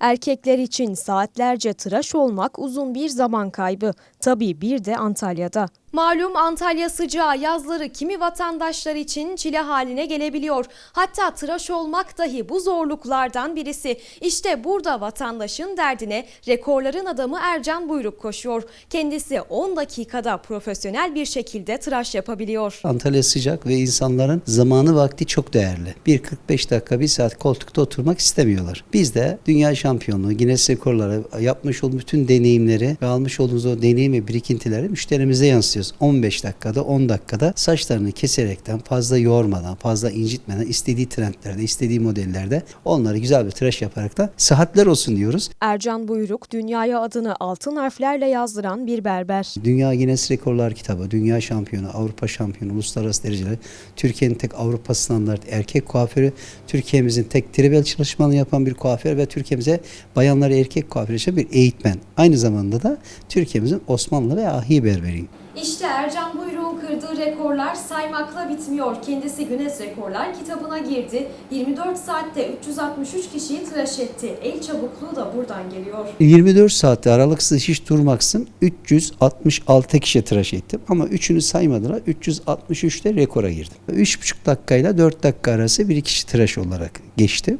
Erkekler için saatlerce tıraş olmak uzun bir zaman kaybı. Tabii bir de Antalya'da. Malum Antalya sıcağı yazları kimi vatandaşlar için çile haline gelebiliyor. Hatta tıraş olmak dahi bu zorluklardan birisi. İşte burada vatandaşın derdine rekorların adamı Ercan Buyruk koşuyor. Kendisi 10 dakikada profesyonel bir şekilde tıraş yapabiliyor. Antalya sıcak ve insanların zamanı vakti çok değerli. Bir 45 dakika, bir saat koltukta oturmak istemiyorlar. Biz de dünya şampiyonluğu, Guinness rekorları, yapmış olduğumuz bütün deneyimleri ve almış olduğumuz o deneyim ve birikintileri müşterimize yansıtıyoruz. 15 dakikada, 10 dakikada saçlarını keserekten, fazla yormadan, fazla incitmeden, istediği trendlerde, istediği modellerde onları güzel bir tıraş yaparak da saatler olsun diyoruz. Ercan Buyruk dünyaya adını altın harflerle yazdıran bir berber. Dünya Guinness Rekorlar kitabı, dünya şampiyonu, Avrupa şampiyonu, uluslararası dereceleri, Türkiye'nin tek Avrupa standartı erkek kuaförü, Türkiye'mizin tek tribal çalışmalarını yapan bir kuaför ve Türkiye'mize bayanları erkek kuaför için bir eğitmen. Aynı zamanda da Türkiye'mizin Osmanlı ve Ahi berberiyim. İşte Ercan Buyruk'un kırdığı rekorlar saymakla bitmiyor. Kendisi Guinness Rekorlar kitabına girdi. 24 saatte 363 kişiyi tıraş etti. El çabukluğu da buradan geliyor. 24 saatte aralıksız hiç durmaksın 366 kişi tıraş ettim ama üçünü saymadılar 363'te rekora girdim. 3,5 dakikayla 4 dakika arası bir kişi tıraş olarak geçti.